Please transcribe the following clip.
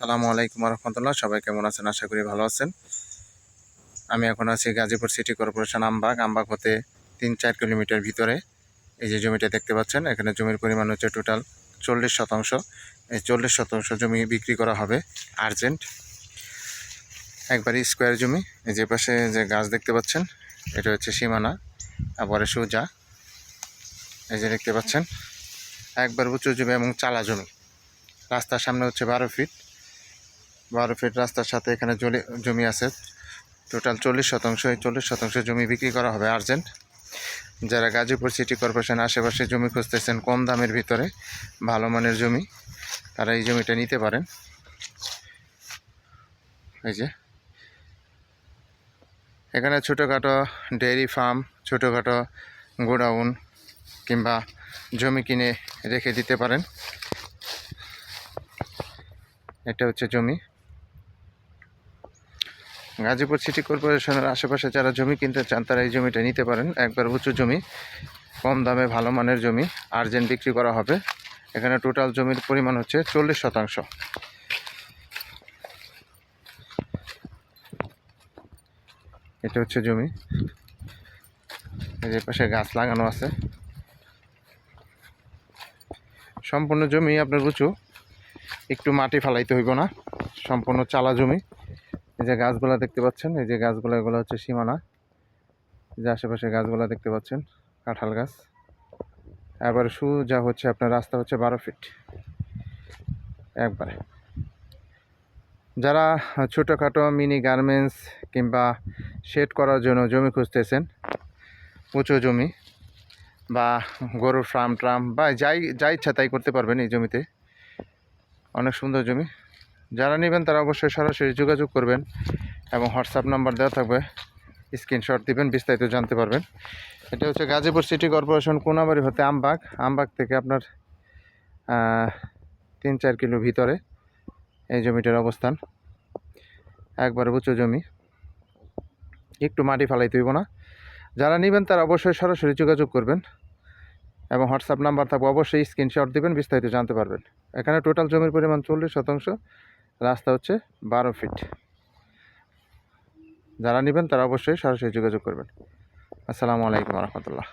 সালামু আলাইকুম রহমতুল্লাহ সবাই কেমন আছেন? আশা করি ভালো আছেন। আমি এখন আছি গাজীপুর সিটি কর্পোরেশন আমবাগ। আমবাগ হতে তিন চার কিলোমিটার ভিতরে। এই যে জমিটা দেখতে পাচ্ছেন, এখানে জমির পরিমাণ হচ্ছে টোটাল চল্লিশ শতাংশ। এই চল্লিশ শতাংশ জমি বিক্রি করা হবে আর্জেন্ট। একবারই স্কোয়ার জমি। এই যে পাশে যে গাছ দেখতে পাচ্ছেন, এটা হচ্ছে সীমানা, তারপরে সোজা। এই যে দেখতে পাচ্ছেন, একবার উঁচু জমি এবং চালা জমি। রাস্তার সামনে হচ্ছে বারো ফিট বারো ফিট রাস্তার সাথে এখানে জলি, জমি আছে। টোটাল চল্লিশ শতাংশ, এই চল্লিশ শতাংশ জমি বিক্রি করা হবে আর্জেন্ট। যারা গাজীপুর সিটি কর্পোরেশন আশেপাশে জমি খুঁজতেছেন, কম দামের ভিতরে, ভালো মানের জমি, তারা এই জমিটা নিতে পারেন। এই যে। এখানে ছোটোখাটো ডেয়ারি ফার্ম, ছোটোখাটো গোডাউন কিংবা জমি কিনে রেখে দিতে পারেন। এটা হচ্ছে জমি। গাজীপুর সিটি কর্পোরেশনের আশেপাশে যারা জমি কিনতে চান, তারা এই জমিটা নিতে পারেন। একবার উঁচু জমি, কম দামে ভালো মানের জমি, আর্জেন্ট বিক্রি করা হবে। এখানে টোটাল জমির পরিমাণ হচ্ছে চল্লিশ শতাংশ। এটা হচ্ছে জমি। যে পাশে গাছ লাগানো আছে। সম্পূর্ণ জমি আপনার উঁচু। একটু মাটি ফালাইতে হইব না। সম্পূর্ণ চালা জমি। এই যে গাছগুলা দেখতে পাচ্ছেন, এই যে গাছগুলো, এগুলো হচ্ছে সীমানা। যে আশেপাশে গাছগুলা দেখতে পাচ্ছেন, কাঁঠাল গাছ। এবার যা হচ্ছে আপনার রাস্তা হচ্ছে বারো ফিট। একবারে। যারা ছোটোখাটো মিনি গার্মেন্টস কিংবা শেড করার জন্য জমি খুঁজতেছেন, উঁচু জমি বা গরুর ফার্ম ট্রাম বা যাই, যা ইচ্ছা তাই করতে পারবেন এই জমিতে। অনেক সুন্দর জমি। যারা নেবেন তারা অবশ্যই সরাসরি যোগাযোগ করবেন এবং হোয়াটসঅ্যাপ নাম্বার দেওয়া থাকবে। স্ক্রিনশট দিবেন, বিস্তারিত জানতে পারবেন। এটা হচ্ছে গাজীপুর সিটি কর্পোরেশন কোনাবাড়ি হতে আমবাগ। আমবাগ থেকে আপনার তিন চার কিলো ভিতরে এই জমিটার অবস্থান। একবার উঁচু জমি। একটু মাটি ফালাইতে হইব না। যারা নেবেন তারা অবশ্যই সরাসরি যোগাযোগ করবেন এবং হোয়াটসঅ্যাপ নাম্বার থাকবে। অবশ্যই স্ক্রিনশট দিবেন, বিস্তারিত জানতে পারবেন। এখানে টোটাল জমির পরিমাণ চল্লিশ শতাংশ। রাস্তা হচ্ছে বারো ফিট যারা নেবেন তারা অবশ্যই সরাসরি যোগাযোগ করবেন। আসসালামু আলাইকুম রহমতুল্লাহ।